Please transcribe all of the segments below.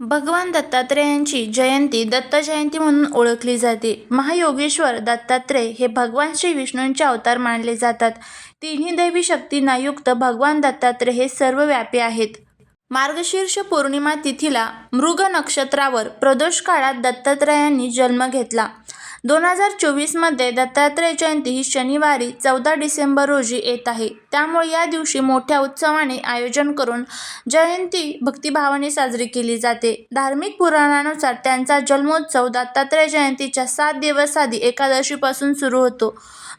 भगवान दत्तात्रेयांची जयंती दत्त जयंती म्हणून ओळखली जाते. महायोगेश्वर दत्तात्रेय हे भगवान श्री विष्णूंचे अवतार मानले जातात. तिन्ही दैवी शक्तींना युक्त भगवान दत्तात्रेय हे सर्वव्यापी आहेत. मार्गशीर्ष पौर्णिमा तिथीला मृग नक्षत्रावर प्रदोष काळात दत्तात्रेयांनी जन्म घेतला. दोन हजार चोवीसमध्ये दत्तात्रय जयंती ही शनिवारी चौदा डिसेंबर रोजी येत आहे. त्यामुळे या दिवशी मोठ्या उत्सवाने आयोजन करून जयंती भक्तिभावाने साजरी केली जाते. धार्मिक पुराणानुसार त्यांचा जन्मोत्सव दत्तात्रय जयंतीच्या सात दिवस आधी एकादशीपासून सुरू होतो,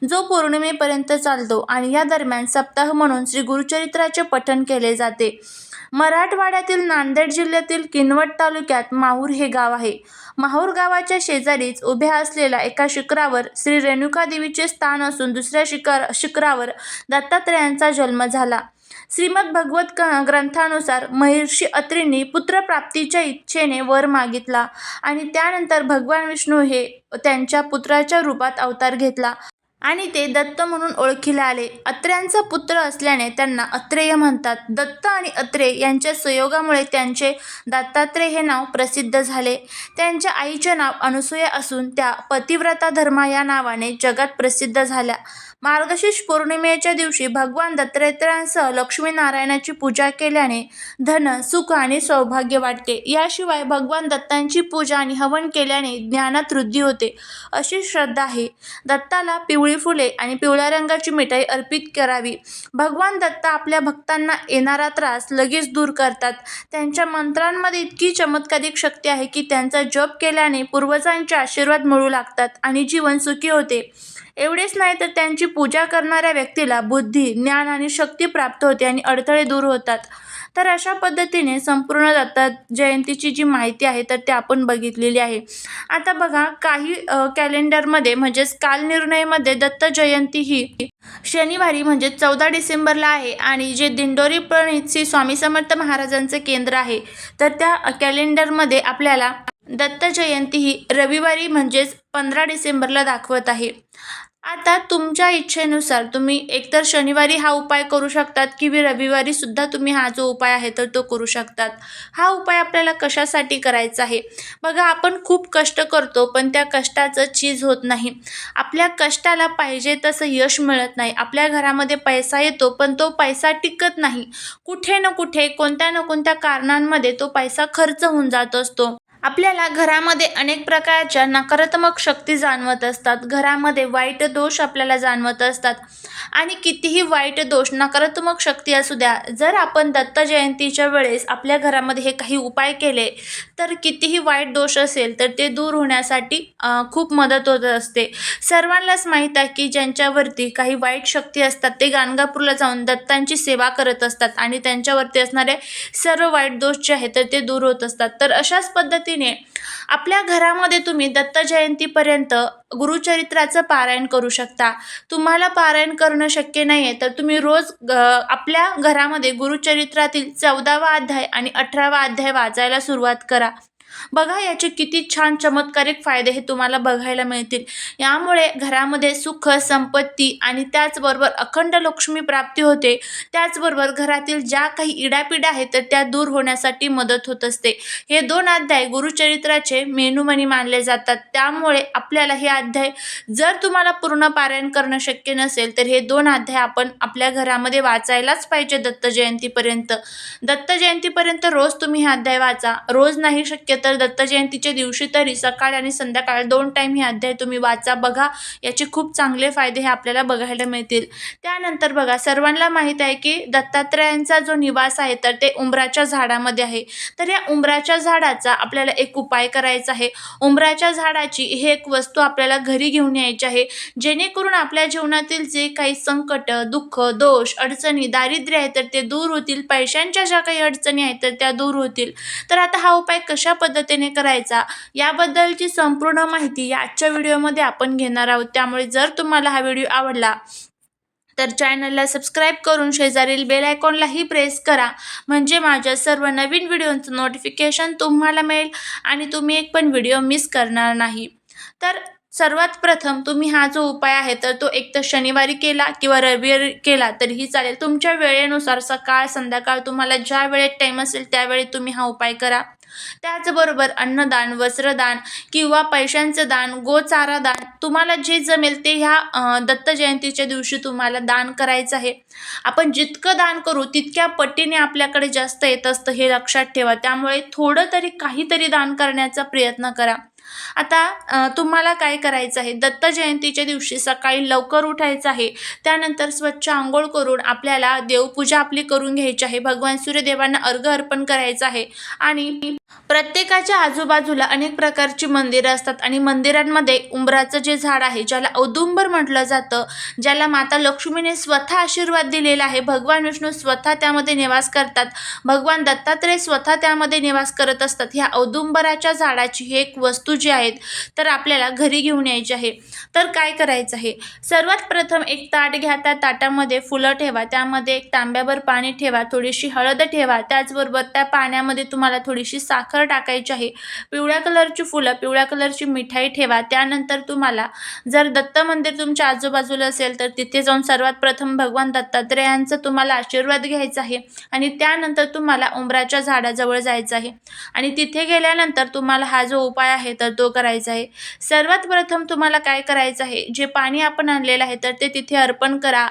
जो पौर्णिमेपर्यंत चालतो आणि या दरम्यान सप्ताह म्हणून श्री गुरुचरित्राचे पठण केले जाते. मराठवाड्यातील नांदेड जिल्ह्यातील किनवट तालुक्यात माहूर हे गाव आहे. माहूर गावाच्या शेजारीच उभ्या असलेल्या एका शिखरावर श्री रेणुकादेवीचे स्थान असून दुसऱ्या शिखर शिखरावर दत्तात्रेयांचा जन्म झाला. श्रीमद्भगवत ग्रंथानुसार महर्षी अत्रींनी पुत्रप्राप्तीच्या इच्छेने वर मागितला आणि त्यानंतर भगवान विष्णू हे त्यांच्या पुत्राच्या रूपात अवतार घेतला आणि ते दत्त म्हणून ओळखीला आले. अत्र्यांचा पुत्र असल्याने त्यांना अत्रेय म्हणतात. दत्त आणि अत्रेय यांच्या संयोगामुळे त्यांचे दत्तात्रेय हे नाव प्रसिद्ध झाले. त्यांच्या आईचे नाव अनुसूया असून त्या पतिव्रता धर्मा या नावाने जगात प्रसिद्ध झाल्या. मार्गशीर्ष पौर्णिमेच्या दिवशी भगवान दत्तात्रेयांसह लक्ष्मीनारायणाची पूजा केल्याने धन, सुख आणि सौभाग्य वाटते याशिवाय भगवान दत्तांची पूजा आणि हवन केल्याने ज्ञानात वृद्धी होते, अशी श्रद्धा आहे. दत्ताला पिवळी फुले आणि पिवळ्या रंगाची मिठाई अर्पित करावी. भगवान दत्त आपल्या भक्तांना येणारा त्रास लगेच दूर करतात. त्यांच्या मंत्रांमध्ये इतकी चमत्कारिक शक्ती आहे की त्यांचा जप केल्याने पूर्वजांचे आशीर्वाद मिळू लागतात आणि जीवन सुखी होते. एवढेच नाही तर त्यांची पूजा करणाऱ्या व्यक्तीला बुद्धी, ज्ञान आणि शक्ती प्राप्त होते आणि अडथळे दूर होतात. तर अशा पद्धतीने संपूर्ण दत्त जयंतीची जी माहिती आहे तर ते आपण बघितलेली आहे. आता बघा काही कॅलेंडरमध्ये म्हणजेच कालनिर्णयमध्ये दत्त जयंती ही शनिवारी म्हणजे चौदा डिसेंबरला आहे आणि जे दिंडोरी प्रणीत श्री स्वामी समर्थ महाराजांचे केंद्र आहे तर त्या कॅलेंडरमध्ये आपल्याला दत्त जयंती ही रविवारी म्हणजेच पंधरा डिसेंबरला दाखवत आहे. आता तुमच्या इच्छेनुसार तुम्ही एकतर शनिवारी हा उपाय करू शकतात किंवा रविवारी सुद्धा तुम्ही हा जो उपाय आहे तर तो करू शकतात. हा उपाय आपल्याला कशासाठी करायचा आहे? बघा आपण खूप कष्ट करतो पण त्या कष्टाचं चीज होत नाही. आपल्या कष्टाला पाहिजे तसं यश मिळत नाही. आपल्या घरामध्ये पैसा येतो पण तो पैसा टिकत नाही. कुठे ना कुठे, कोणत्या ना कोणत्या कारणांमध्ये तो पैसा खर्च होऊन जात असतो. आपल्याला घरामध्ये अनेक प्रकारच्या नकारात्मक शक्ती जाणवत असतात. घरामध्ये वाईट दोष आपल्याला जाणवत असतात आणि कितीही वाईट दोष, नकारात्मक शक्ती असू द्या, जर आपण दत्त जयंतीच्या वेळेस आपल्या घरामध्ये हे काही उपाय केले तर कितीही वाईट दोष असेल तर ते दूर होण्यासाठी खूप मदत होत असते. सर्वांनाच माहीत आहे की ज्यांच्यावरती काही वाईट शक्ती असतात ते गाणगापूरला जाऊन दत्तांची सेवा करत असतात आणि त्यांच्यावरती असणारे सर्व वाईट दोष जे आहेत तर ते दूर होत असतात. तर अशाच पद्धतीने आपल्या घरामध्ये तुम्ही दत्त जयंतीपर्यंत गुरुचरित्राचं पारायण करू शकता. तुम्हाला पारायण करणं शक्य नाहीये तर तुम्ही रोज आपल्या घरामध्ये गुरुचरित्रातील चौदावा अध्याय आणि अठरावा अध्याय वाचायला सुरुवात करा. बघा याचे किती छान चमत्कारिक फायदे हे तुम्हाला बघायला मिळतील. यामुळे घरामध्ये सुख, संपत्ती आणि त्याचबरोबर अखंड लक्ष्मी प्राप्ती होते. त्याचबरोबर घरातील ज्या काही इडापिडा आहेत तर त्या दूर होण्यासाठी मदत होत असते. हे दोन अध्याय गुरुचरित्राचे मेनूमनी मानले जातात. त्यामुळे आपल्याला हे अध्याय जर तुम्हाला पूर्ण पारायण करणं शक्य नसेल तर हे दोन अध्याय आपण आपल्या घरामध्ये वाचायलाच पाहिजे दत्त जयंतीपर्यंत. दत्त जयंतीपर्यंत रोज तुम्ही हे अध्याय वाचा. रोज नाही शक्य तर दत्त जयंतीच्या दिवशी तरी सकाळ आणि संध्याकाळ दोन टाईम हे अध्याय तुम्ही वाचा. बघा याचे खूप चांगले फायदे हे आपल्याला बघायला मिळतील. त्यानंतर बघा सर्वांना माहीत आहे की दत्तात्रयांचा जो निवास आहे तर ते उंबराच्या झाडामध्ये आहे. तर या उंबराच्या झाडाचा आपल्याला एक उपाय करायचा आहे. उंबराच्या झाडाची ही एक वस्तू आपल्याला घरी घेऊन यायची आहे. जेणेकरून आपल्या जीवनातील जे काही संकट, दुःख, दोष, अडचणी, दारिद्र्य आहे तर ते दूर होतील. पैशांच्या ज्या काही अडचणी आहेत तर त्या दूर होतील. तर आता हा उपाय कशा पद्धतीने करायचा याबद्दलची संपूर्ण माहिती या आजच्या व्हिडिओमध्ये आपण घेणार आहोत. त्यामुळे जर तुम्हाला हा व्हिडिओ आवडला तर चॅनलला सबस्क्राईब करून शेजारील बेल आयकॉनलाही प्रेस करा. म्हणजे माझ्या सर्व नवीन व्हिडिओचं नोटिफिकेशन तुम्हाला मिळेल आणि तुम्ही एक पण व्हिडिओ मिस करणार नाही. तर सर्वात प्रथम तुम्ही हा जो उपाय आहे तर तो एक तर शनिवारी केला किंवा रविवारी केला तरीही चालेल. तुमच्या वेळेनुसार सकाळ संध्याकाळ तुम्हाला ज्या वेळेत टाईम असेल त्यावेळी तुम्ही हा उपाय करा. त्याचबरोबर अन्नदान वस्त्रदान किंवा पैशांचं दान गोचारा दान तुम्हाला जे जमेल ते ह्या दत्त जयंतीच्या दिवशी तुम्हाला दान करायचं आहे. आपण जितकं दान करू तितक्या पटीने आपल्याकडे जास्त येत असतं हे लक्षात ठेवा. त्यामुळे थोडं तरी काहीतरी दान करण्याचा प्रयत्न करा. आता तुम्हाला काय करायचं आहे? दत्त जयंतीच्या दिवशी सकाळी लवकर उठायचं आहे. त्यानंतर स्वच्छ आंघोळ करून आपल्याला देवपूजा आपली करून घ्यायची आहे. भगवान सूर्यदेवांना अर्घ अर्पण करायचं आहे. आणि प्रत्येकाच्या आजूबाजूला अनेक प्रकारची मंदिरं असतात आणि मंदिरांमध्ये उंबराचं जे झाड आहे ज्याला औदुंबर म्हटलं जातं ज्याला माता लक्ष्मीने स्वतः आशीर्वाद दिलेला आहे भगवान विष्णू स्वतः त्यामध्ये निवास करतात भगवान दत्तात्रय स्वतः त्यामध्ये निवास करत असतात. ह्या औदुंबराच्या झाडाची ही एक वस्तू जी आहेत तर आपल्याला घरी घेऊन यायची आहे. तर काय करायचं आहे? सर्वात प्रथम एक ताट घ्या त्या ताटामध्ये फुलं ठेवा त्यामध्ये एक तांब्यावर पाणी ठेवा थोडीशी हळद ठेवा त्याचबरोबर त्या पाण्यामध्ये तुम्हाला थोडीशी सा साखर टाकायची आहे. पिवळ्या कलरची फुलं पिवळ्या कलरची मिठाई ठेवा. त्यानंतर तुम्हाला जर दत्त मंदिर तुमच्या आजूबाजूला असेल तर तिथे जाऊन सर्वात प्रथम भगवान दत्तात्रेयांचा तुम्हाला आशीर्वाद घ्यायचा आहे. आणि त्यानंतर तुम्हाला उंबराच्या झाडाजवळ जायचं आहे. आणि तिथे गेल्यानंतर तुम्हाला हा जो उपाय आहे तर तो करायचा आहे. सर्वात प्रथम तुम्हाला काय करायचं आहे? जे पाणी आपण आणलेलं आहे तर ते तिथे अर्पण करा.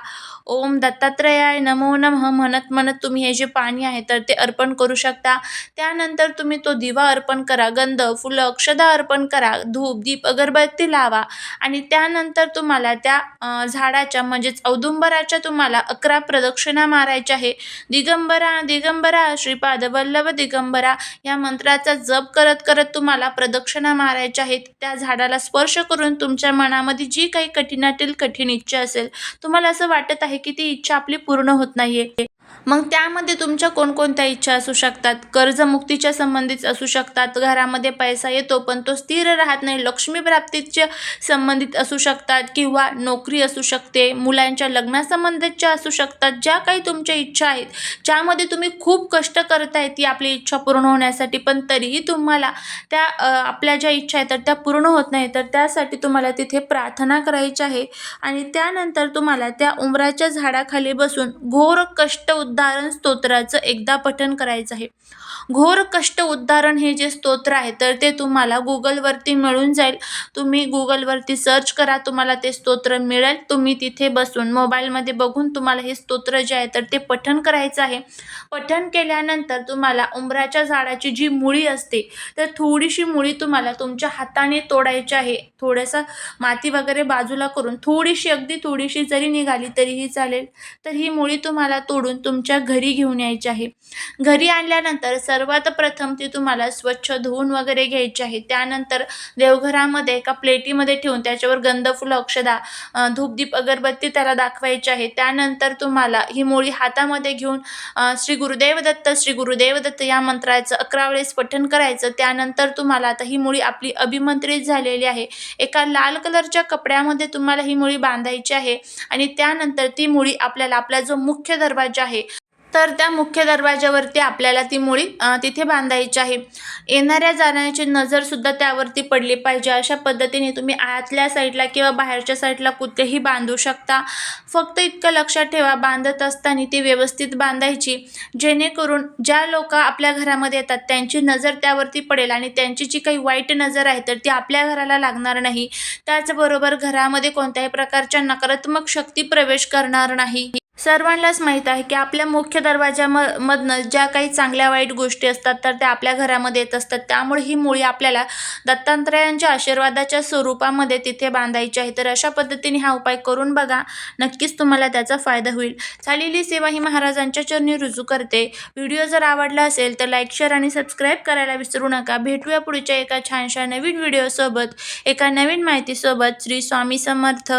ओम दत्तात्रयाय नमो नमः. म्हणत म्हणत तुम्ही हे जे पाणी आहे तर ते अर्पण करू शकता. त्यानंतर तुम्ही तो दिवा अर्पण करा गंध फुलं अक्षदा अर्पण करा धूप दीप अगरबत्ती लावा आणि त्यानंतर तुम्हाला त्या झाडाच्या म्हणजेच औदुंबराच्या तुम्हाला अकरा प्रदक्षिणा मारायच्या आहे दिगंबरा दिगंबरा श्रीपाद वल्लभ दिगंबरा या मंत्राचा जप करत करत तुम्हाला प्रदक्षिणा मारायच्या आहेत. त्या झाडाला स्पर्श करून तुमच्या मनामध्ये जी काही कठीणातील कठीण इच्छा असेल तुम्हाला असं वाटत आहे की ती इच्छा आपली पूर्ण होत नाहीये. मग त्यामध्ये तुमच्या कोणकोणत्या इच्छा असू शकतात? कर्जमुक्तीच्या संबंधित असू शकतात. घरामध्ये पैसा येतो पण तो स्थिर राहत नाही. लक्ष्मी प्राप्तीच्या संबंधित असू शकतात किंवा नोकरी असू शकते. मुलांच्या लग्नासंबंधितच्या असू शकतात. ज्या काही तुमच्या इच्छा आहेत ज्यामध्ये तुम्ही खूप कष्ट करताय ती आपली इच्छा पूर्ण होण्यासाठी. पण तरीही तुम्हाला त्या आपल्या ज्या इच्छा आहेत तर त्या पूर्ण होत नाही. तर त्यासाठी तुम्हाला तिथे प्रार्थना करायची आहे. आणि त्यानंतर तुम्हाला त्या उंबराच्या झाडाखाली बसून घोर कष्ट उद्धारण स्तोत्राचं एकदा पठण करायचं आहे. घोर कष्ट उद्धारण हे जे स्तोत्र आहे तर ते तुम्हाला गुगलवरती मिळून जाईल. तुम्ही गुगलवरती सर्च करा तुम्हाला ते स्तोत्र मिळेल. तुम्ही तिथे बसून मोबाईलमध्ये बघून तुम्हाला हे स्तोत्र जे आहे तर ते पठण करायचं आहे. पठण केल्यानंतर तुम्हाला उंबराच्या झाडाची जी मुळी असते तर थोडीशी मुळी तुम्हाला तुमच्या हाताने तोडायची आहे. थोडंसं माती वगैरे बाजूला करून थोडीशी अगदी थोडीशी जरी निघाली तरीही चालेल तर ही मुळी तुम्हाला तोडून तुमच्या घरी घेऊन यायची आहे. घरी आणल्यानंतर सर्वात प्रथम ती तुम्हाला स्वच्छ धुवून वगैरे घ्यायची आहे. त्यानंतर देवघरामध्ये एका प्लेटीमध्ये ठेवून त्याच्यावर गंधफुल अक्षदा धूपदीप अगरबत्ती त्याला दाखवायची आहे. त्यानंतर तुम्हाला ही मुळी हातामध्ये घेऊन श्री गुरुदेव दत्त श्री गुरुदेव दत्त या मंत्राचं अकरा वेळेस पठण करायचं. त्यानंतर तुम्हाला आता ही मुळी आपली अभिमंत्रित झालेली आहे. एका लाल कलरच्या कपड्यामध्ये तुम्हाला ही मुळी बांधायची आहे आणि त्यानंतर ती मुळी आपल्याला आपला जो मुख्य दरवाजा आहे तर त्या मुख्य दरवाजावरती आपल्याला ती मुळी तिथे बांधायची आहे. येणाऱ्या जाण्याची नजरसुद्धा त्यावरती पडली पाहिजे. अशा पद्धतीने तुम्ही आतल्या साईडला किंवा बाहेरच्या साईडला कुठेही बांधू शकता. फक्त इतकं लक्षात ठेवा बांधत असताना ती व्यवस्थित बांधायची. जेणेकरून ज्या लोक आपल्या घरामध्ये येतात त्यांची नजर त्यावरती पडेल आणि त्यांची जी काही वाईट नजर आहे तर ती आपल्या घराला लागणार नाही. त्याचबरोबर घरामध्ये कोणत्याही प्रकारच्या नकारात्मक शक्ती प्रवेश करणार नाही. सर्वांनाच माहीत आहे की आपल्या मुख्य दरवाजाम मधनं ज्या काही चांगल्या वाईट गोष्टी असतात तर त्या आपल्या घरामध्ये येत असतात. त्यामुळे ही मुळी आपल्याला दत्तात्रयांच्या आशीर्वादाच्या स्वरूपामध्ये तिथे बांधायची आहे. तर अशा पद्धतीने हा उपाय करून बघा. नक्कीच तुम्हाला त्याचा फायदा होईल. झालेली सेवा ही महाराजांच्या चरणी रुजू करते. व्हिडिओ जर आवडला असेल तर लाईक शेअर आणि सबस्क्राईब करायला विसरू नका. भेटूया पुढच्या एका छानशा नवीन व्हिडिओसोबत एका नवीन माहितीसोबत. श्री स्वामी समर्थ.